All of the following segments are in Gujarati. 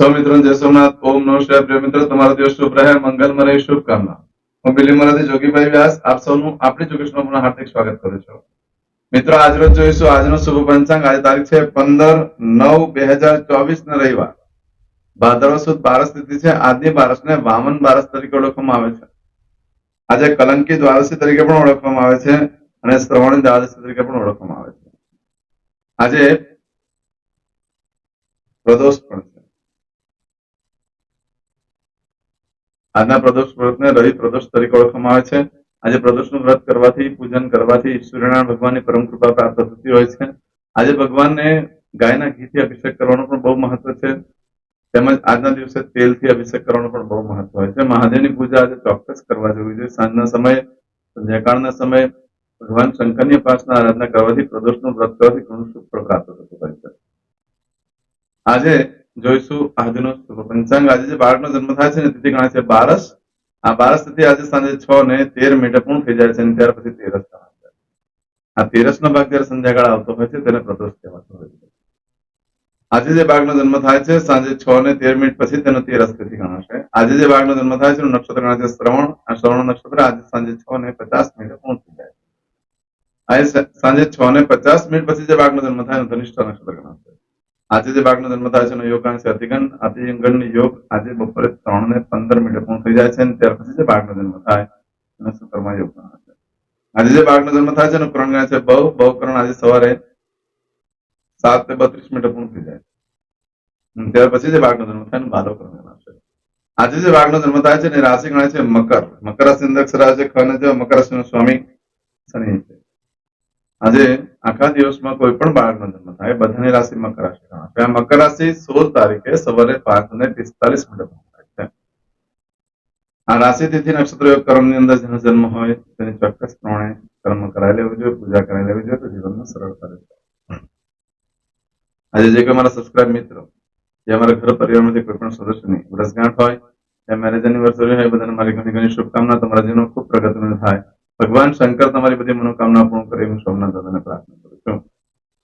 સૌ જય સોમનાથ. ઓમ નમઃ પ્રિય મિત્રો, તમારો દિવસ શુભ રહે. મંગલમય રહે. શુભકામના. હું બિલીમરાથી જોગીભાઈ વ્યાસ. આપ સૌનું આપણી પુનઃ હાર્દિક સ્વાગત કરું છું. મિત્રો, આજરોજ જોઈશું. આજનો શુભ પંચાંગ. આજ તારીખ છે પંદર નવ બે હજાર ચોવીસ ને રવિવાર. ભાદરવ સુદ બારસ તિથિ છે. આજની બારસને વામન બારસ તરીકે ઓળખવામાં આવે છે. આજે કલંકી દ્વારસી તરીકે પણ ઓળખવામાં આવે છે અને શ્રવણી દ્વારસી તરીકે પણ ઓળખવામાં આવે છે. આજે પ્રદોષ પણ છે. આજના પ્રદોષ વ્રતને રવિ પ્રદોષ તરીકે ઓળખવામાં આવે છે. આજે પ્રદોષનું વ્રત કરવાથી, પૂજન કરવાથી સૂર્યનારાયણ ભગવાનની પરમ કૃપા પ્રાપ્ત થતી હોય છે. આજે ભગવાનને ગાયના ઘીથી અભિષેક કરવાનો પણ બહુ મહત્વ છે. તેમજ આજના દિવસે તેલથી અભિષેક કરવાનો પણ બહુ મહત્વ હોય છે. મહાદેવની પૂજા આજે ચોક્કસ કરવા જેવી છે. સાંજના સમયે, સંધ્યાકાળના સમયે ભગવાન શંકરની ઉપાસના આરાધના કરવાથી, પ્રદોષનું વ્રત કરવાથી ઘણું સુખ પ્રાપ્ત થતું હોય છે. આજે જોઈશું આજનો પંચાંગ. આજે જે બાળકનો જન્મ થાય છે ને, તિથિ ગણાય છે બારસ. આ બારસ તિથિ આજે સાંજે છ ને તેર મિનિટે પૂર્ણ થઈ જાય છે અને ત્યાર પછી તેરસ ગણાય આ તેરસ નો ભાગ જયારે સંધ્યાકાળ આવતો હોય છે તેને પ્રદોષ કહેવાતો હોય છે. આજે જે બાળકનો જન્મ થાય છે, સાંજે છ ને તેર મિનિટ પછી તેનો તેરસ તિથિ ગણાશે. આજે જે બાળકનો જન્મ થાય છે નક્ષત્ર ગણાય છે શ્રવણ. આ શ્રવણ નક્ષત્ર આજે સાંજે છ ને પચાસ મિનિટે પૂર્ણ થઈ જાય આજે સાંજે છ ને પચાસ મિનિટ પછી જે બાળકનો જન્મ થાય ધનિષ્ઠ નક્ષત્ર ગણાશે. આજે જે બાળકનો જન્મ થાય છે એનો યોગ ગણાય છે અતિગણ અતિગણ યોગ આજે બપોરે ત્રણ ને પંદર મિનિટે પૂર્ણ થઈ જાય છે અને ત્યાર પછી જે બાળકનો જન્મ થાય એનો શુક્રમા યોગ ગણાય છે. આજે જે બાળકનો જન્મ થાય છે એનો કરણ છે બહુ બહુ કરણ આજે સવારે સાત ને બત્રીસ મિનિટે પૂર્ણ થઈ જાય છે. ત્યાર પછી જે બાળકનો જન્મ થાય એનો બાલો કરણ છે. આજે જે બાળકનો જન્મ થાય છે એની રાશિ ગણાય છે મકર. મકર રાશિ અંદર છે ખ ને જો મકર રાશિનો સ્વામી શનિ છે. આજે આખા દિવસમાં કોઈ પણ બાળકનો જન્મ થાય બધાની રાશિ મકર રાશિ મકર રાશિ સોળ તારીખે સવારે પાંચ ને પિસ્તાલીસ મિનિટે થાય છે. આ રાશિ તિથિ નક્ષત્ર યોગ કર્મની અંદર જેનો જન્મ હોય, તેની ચોક્કસ પ્રમાણે કર્મ કરાવી લેવું જોઈએ, પૂજા કરાવી લેવી જોઈએ, તો જીવનમાં સરળતા રહેશે આજે જે કોઈ મારા સબસ્ક્રાઇબ મિત્રો, જે અમારા ઘર પરિવારમાંથી કોઈ પણ સદસ્યની વર્ષગાંઠ હોય, એ મેરેજ એનિવર્સરી હોય બધાને મારી ઘણી ઘણી શુભકામના. તમારા જીવનમાં ખૂબ પ્રગતિનું થાય. ભગવાન શંકર તમારી બધી મનોકામના પૂર્ણ કરે હું સોમનાથ દાદાને પ્રાર્થના કરું છું.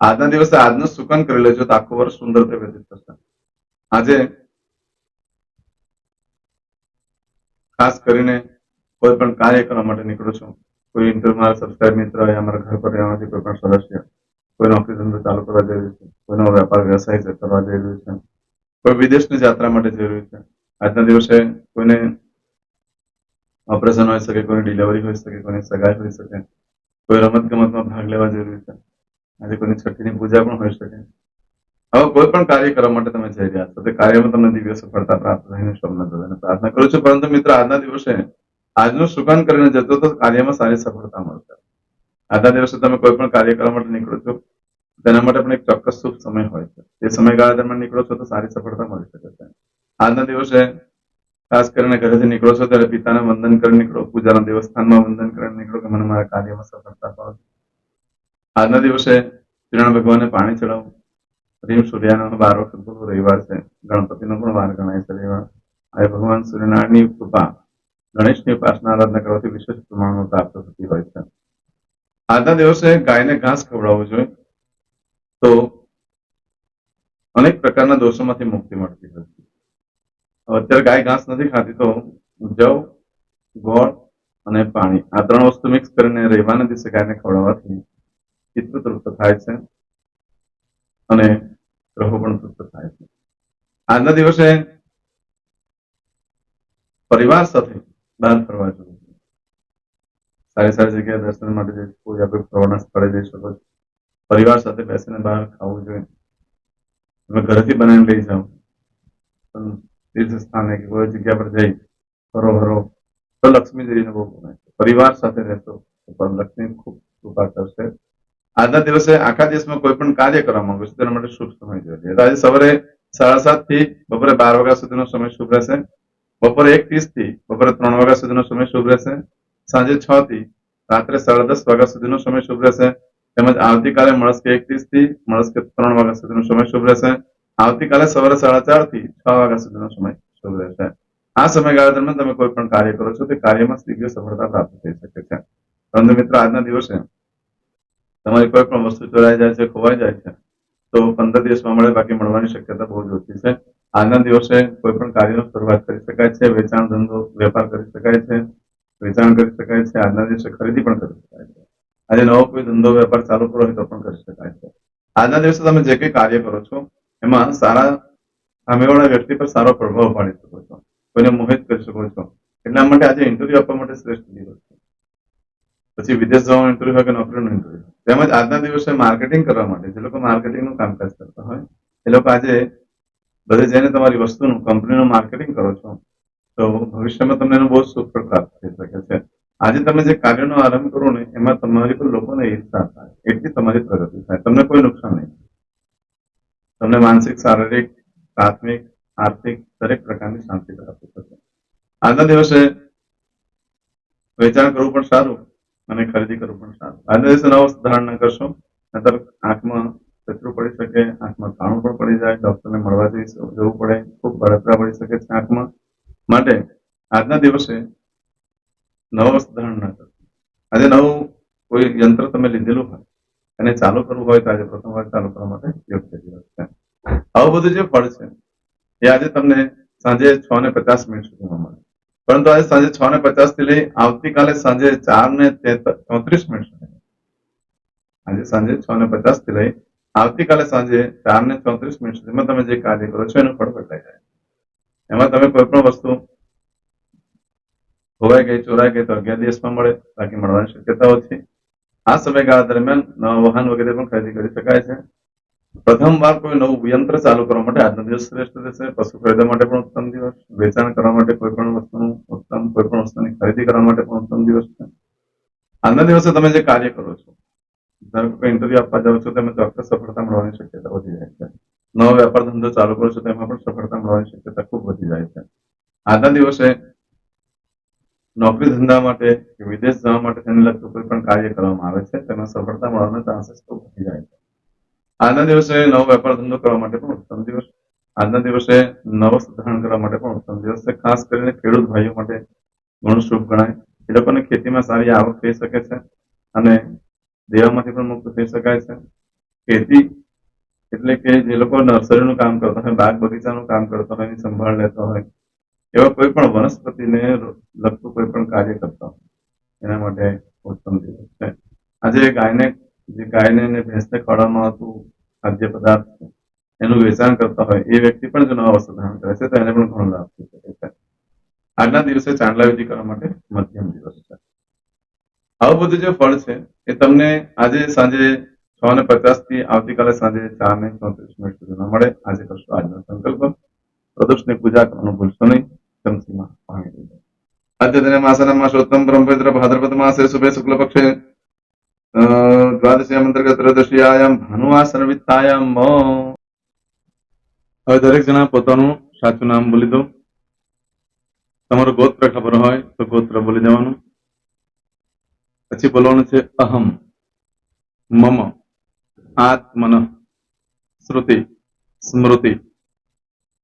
આજના દિવસે આજનું સુકન કરી લેજો, તો આખું વર્ષ સુંદર રીતે વ્યતીત થશે. આજે ખાસ કરીને કોઈ પણ કાર્ય કરવા માટે નીકળું છું. કોઈ ઇન્ટરવ્યુ મારા સબસ્ક્રાઇબ મિત્ર હોય, અમારા ઘર પરિવારમાંથી કોઈ પણ સદસ્ય, કોઈ નોકરી ધંધો ચાલુ કરવા રહ્યું છે, કોઈનો વેપાર, વ્યવસાય કરવા રહ્યું છે, કોઈ વિદેશની યાત્રા માટે રહ્યું છે. આજના દિવસે કોઈને ઓપરેશન હોઈ શકે કોઈની ડિલિવરી હોઈ શકે કોઈની સગાઈ હોઈ શકે. કોઈ રમત ગમતમાં ભાગ લેવા જરૂરી છે આજે કોઈની છઠ્ઠીની પૂજા પણ હોઈ શકે. હવે કોઈ પણ કાર્ય કરવા માટે તમે જઈ રહ્યા છો, તે કાર્યમાં તમને દિવ્ય સફળતા પ્રાપ્ત થઈને દાદાને પ્રાર્થના કરું છું, પરંતુ મિત્ર, આજના દિવસે, આજનું સુકાન કરીને જતો તો કાર્યમાં સારી સફળતા મળશે. આજના દિવસે તમે કોઈ પણ કાર્ય કરવા માટે નીકળો છો, તેના માટે પણ એક ચોક્કસ શુભ સમય હોય છે. તે સમયગાળા દરમિયાન નીકળો છો, તો સારી સફળતા મળી શકે છે. આજના દિવસે ખાસ કરીને ઘરેથી નીકળો છો ત્યારે પિતાને વંદન કરી નીકળો, પૂજાના દેવસ્થાનમાં વંદન કરીને નીકળો કે મને મારા કાર્યમાં સફળતા અપાવો આજના દિવસે શ્રીરામ ભગવાનને પાણી ચડાવવું પ્રેમ સૂર્યાનો બાર વખત રવિવાર છે. ગણપતિનો પણ વાર ગણાય છે રવિવાર. આજે ભગવાન સૂર્યનારાયણની કૃપા, ગણેશની ઉપાસના આરાધના કરવાથી વિશેષ પ્રમાણમાં પ્રાપ્ત થતી હોય છે. આજના દિવસે ગાયને ઘાસ ખવડાવવું જોઈએ તો અનેક પ્રકારના દોષોમાંથી મુક્તિ મળતી હોય છે. અત્યારે ગાય ઘાસ નથી ખાતી તો જવ ગોળ અને પાણી. આ ત્રણ વસ્તુ મિક્સ કરીને રહેવાના દિવસે ગાયને ખવડાવવાથી ચિત્ર તૃપ્ત થાય છે અને ગ્રહો પણ તૃપ્ત થાય છે. આજના દિવસે પરિવાર સાથે બહાર ફરવા જવું. સારી સારી જગ્યાએ દર્શન માટે જઈ શકો યા ફરવાના સ્થળે જઈ શકો પરિવાર સાથે બેસીને બહાર ખાવું જોઈએ. તમે ઘરેથી બનાવીને લઈ જાઓ પણ તીર્થ સ્થાને કે કોઈ જગ્યા પર જઈ ફરો હરો તો લક્ષ્મી દેવીને બહુ ગમે છે. પરિવાર સાથે રહેશો તો પણ લક્ષ્મી ખૂબ કૃપા કરશે. આજના દિવસે આખા દેશમાં કોઈ પણ કાર્ય કરવા માંગો છો, તેના માટે શુભ સમય જોઈએ તો આજે સવારે સાડા સાતથી બપોરે બાર વાગ્યા સુધીનો સમય શુભ રહેશે. બપોરે એક ત્રીસથી બપોરે ત્રણ વાગ્યા સુધીનો સમય શુભ રહેશે. સાંજે છ થી રાત્રે સાડા દસ વાગ્યા સુધીનો સમય શુભ રહેશે. તેમજ આવતીકાલે મળસ્કે એક ત્રીસથી મળસ્કે ત્રણ વાગ્યા સુધીનો સમય શુભ રહેશે. આવતીકાલે સવારે સાડા ચારથી છ વાગ્યા સુધીનો સમય શરૂ રહેશે. આ સમયગાળા દરમિયાન તમે કોઈ પણ કાર્ય કરો છો, તે કાર્યમાં દિવ્ય સફળતા પ્રાપ્ત થઈ શકે છે. પરંતુ મિત્રો, આજના દિવસે તમારી કોઈ પણ વસ્તુ ચોરાઈ જાય છે, ખોવાઈ જાય છે, તો પંદર દિવસમાં મળે, બાકી મળવાની શક્યતા બહુ જ ઓછી છે. આજના દિવસે કોઈ પણ કાર્યનો શરૂઆત કરી શકાય છે, વેચાણ, ધંધો, વેપાર કરી શકાય છે, વેચાણ કરી શકાય છે, આજના દિવસે ખરીદી પણ કરી શકાય છે. આજે નવો કોઈ ધંધો, વેપાર ચાલુ કરો તો પણ કરી શકાય છે. આજના દિવસે તમે જે કંઈ કાર્ય કરો છો એમાં સારા સામેવાળા વ્યક્તિ પર સારો પ્રભાવ પાડી શકો છો. કોઈને મોહિત કરી શકો છો. એટલા માટે આજે ઇન્ટરવ્યુ આપવા માટે શ્રેષ્ઠ દિવસ છે. પછી વિદેશ જવાનું ઇન્ટરવ્યુ હોય કે નોકરીનું ઇન્ટરવ્યુ તેમજ આજના દિવસે માર્કેટિંગ કરવા માટે જે લોકો માર્કેટિંગનું કામકાજ કરતા હોય, એ લોકો આજે બધે જઈને તમારી વસ્તુનું કંપનીનું માર્કેટિંગ કરો છો, તો ભવિષ્યમાં તમને એનો બહુ સુખ પ્રાપ્ત થઈ શકે છે. આજે તમે જે કાર્યનો આરંભ કરો ને, એમાં તમારી પર લોકોને ઈચ્છા થાય. એટલી તમારી પ્રગતિ થાય. તમને કોઈ નુકસાન નહીં. તમને માનસિક, શારીરિક, પ્રાથમિક, આર્થિક દરેક પ્રકારની શાંતિ પ્રાપ્ત થશે. આજના દિવસે વેચાણ કરવું પણ સારું અને ખરીદી કરવું પણ સારું. આજના દિવસે નવો ધારણ ન કરશો, નતર આંખમાં કચરું પડી શકે, આંખમાં કાણું પણ પડી જાય, ડોક્ટરને મળવા જઈ જવું પડે, ખૂબ બળતરા પડી શકે છે આંખમાં. માટે આજના દિવસે નવો ધારણ ન કરશો. આજે નવું કોઈ યંત્ર તમે લીધેલું હોય અને ચાલુ કરવું હોય તો આજે પ્રથમ વાર ચાલુ કરવા માટે યોગ્ય દિવસ છે. આવું બધું જે ફળ છે, એ આજે તમને સાંજે છ ને પચાસ મિનિટ સુધીમાં મળે. પરંતુ આજે સાંજે છ ને પચાસથી લઈ આવતીકાલે સાંજે ચાર ને ચોત્રીસ મિનિટ સુધી. આજે સાંજે છ ને પચાસથી લઈ આવતીકાલે સાંજે ચાર ને ચોત્રીસ મિનિટ સુધીમાં તમે જે કાર્ય કરો છો, એનું ફળ બદલાઈ જાય. એમાં તમે કોઈ પણ વસ્તુ ખોવાઈ ગઈ, ચોરાઈ ગઈ તો અગિયાર દિવસમાં મળે, બાકી મળવાની શક્યતા ઓછી. આ સમયગાળા દરમિયાન વાહન વગેરે પણ ખરીદી કરી શકાય છે. પ્રથમવાર કોઈ નવું યંત્ર ચાલુ કરવા માટે આજનો દિવસ શ્રેષ્ઠ રહેશે. પશુ ખરીદવા માટે પણ ઉત્તમ દિવસ. વેચાણ કરવા માટે કોઈ પણ વસ્તુનું ઉત્તમ, કોઈ પણ વસ્તુની ખરીદી કરવા માટે પણ ઉત્તમ દિવસ છે. આજના દિવસે તમે જે કાર્ય કરો છો, ધારો કે ઇન્ટરવ્યુ આપવા જાઓ છો, તેમાં ચોક્કસ સફળતા મળવાની શક્યતા વધી જાય છે. નવો વેપાર ધંધો ચાલુ કરો છો, તેમાં પણ સફળતા મળવાની શક્યતા ખૂબ વધી જાય છે. આજના દિવસે નોકરી ધંધા માટે કે વિદેશ જવા માટે તેને લગતું કોઈ પણ કાર્ય કરવામાં આવે છે, તેમાં સફળતા મળવાના ચાન્સીસ તો વધી જાય છે. આજના દિવસે નવો વેપાર ધંધો કરવા માટે પણ ઉત્તમ દિવસ. આજના દિવસે નવો ધારણ કરવા માટે પણ ઉત્તમ દિવસ છે. ખાસ કરીને ખેડૂત ભાઈઓ માટે ઘણું શુભ ગણાય. એ લોકોને ખેતીમાં સારી આવક થઈ શકે છે અને દેવામાંથી પણ મુક્ત થઈ શકાય છે. ખેતી એટલે કે જે લોકો નર્સરીનું કામ કરતા હોય, બાગ બગીચાનું કામ કરતા હોય, એની સંભાળ લેતા હોય એવા કોઈ પણ વનસ્પતિને લગતું કોઈ પણ કાર્ય કરતા એના માટે ઉત્તમ દિવસ છે. આજે ગાયને, જે ગાયને અને ભેંસને ખવડાવવામાં આવતું ખાદ્ય પદાર્થ છે, એનું વેચાણ કરતા હોય, એ વ્યક્તિ પણ જો નવા વસ્તુ ધારણ કરે છે, તો એને પણ ઘણો લાભ થઈ શકે છે. આજના દિવસે ચાંદલા વિધિ કરવા માટે મધ્યમ દિવસ છે. આવું બધું જે ફળ છે, એ તમને આજે સાંજે છ ને પચાસથી આવતીકાલે સાંજે ચાર ને ચોત્રીસ મિનિટ સુધી મળે. આજે કરશો આજનો સંકલ્પ. પ્રદોષની પૂજા કરવાનું ભૂલશો નહીં. ચમચીમાં પાણી લઈ જાઓ. અદ્યતને માસના માસોત્તમ બ્રહ્મપવિત્ર ભાદ્રપદ માસે શુભે શુક્લ પક્ષે દ્વાદશી અંતર્ગત ત્રયોદશીયાયામ ભાનુવાસન વિત્તાયામ હવે દરેક જણા પોતાનું સાચું નામ બોલી દો. તમારું ગોત્ર ખબર હોય તો ગોત્ર બોલી દેવાનું. પછી બોલવાનું છે અહમ, મમ, આત્મન, શ્રુતિ, સ્મૃતિ.